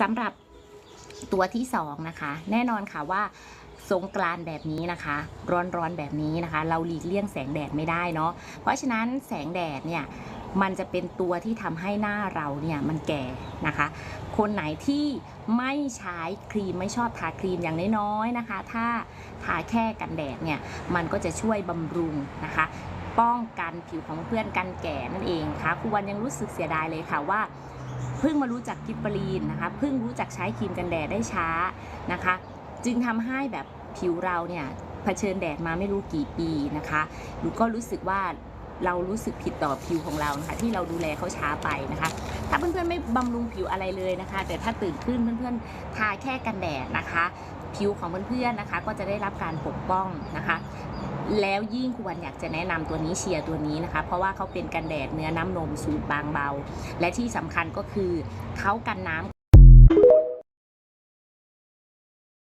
สำหรับตัวที่สองนะคะ แน่นอนค่ะว่าสงกรานแบบนี้นะคะ ร้อนๆแบบนี้นะคะ เราหลีกเลี่ยงแสงแดดไม่ได้เนาะเพราะฉะนั้นแสงแดดเนี่ยมันจะเป็นตัวที่ทำให้หน้าเราเนี่ยมันแก่นะคะ คนไหนที่ไม่ใช้ครีมไม่ชอบทาครีมอย่างน้อยๆนะคะ ถ้าทาแค่กันแดดเนี่ยมันก็จะช่วยบำรุงนะคะ ป้องกันผิวของเพื่อนกันแก่นั่นเองค่ะครูวันยังรู้สึกเสียดายเลยค่ะว่า พิ่งมารู้จักกิฟบรีนนะคะเพิ่งรู้จักใช้ครีมกันแดดได้ช้านะคะ จึงทำให้แบบผิวเราเนี่ยเผชิญแดดมาไม่รู้กี่ปีนะคะหนูก็รู้สึกว่าเรารู้สึกผิดต่อผิวของเรานะคะที่เราดูแลเขาช้าไปนะคะ ถ้าเพื่อนๆไม่บำรุงผิวอะไรเลยนะคะ แต่ถ้าตื่นขึ้นเพื่อนๆทาแค่กันแดดนะคะ ผิวของเพื่อนๆนะคะ ก็จะได้รับการปกป้องนะคะ แล้วยิ่งควันอยากจะแนะนำตัวนี้เชียร์ตัวนี้นะคะ เพราะว่าเขาเป็นกันแดดเนื้อน้ำนมสูตรบางเบา และที่สำคัญก็คือเขากันน้ำ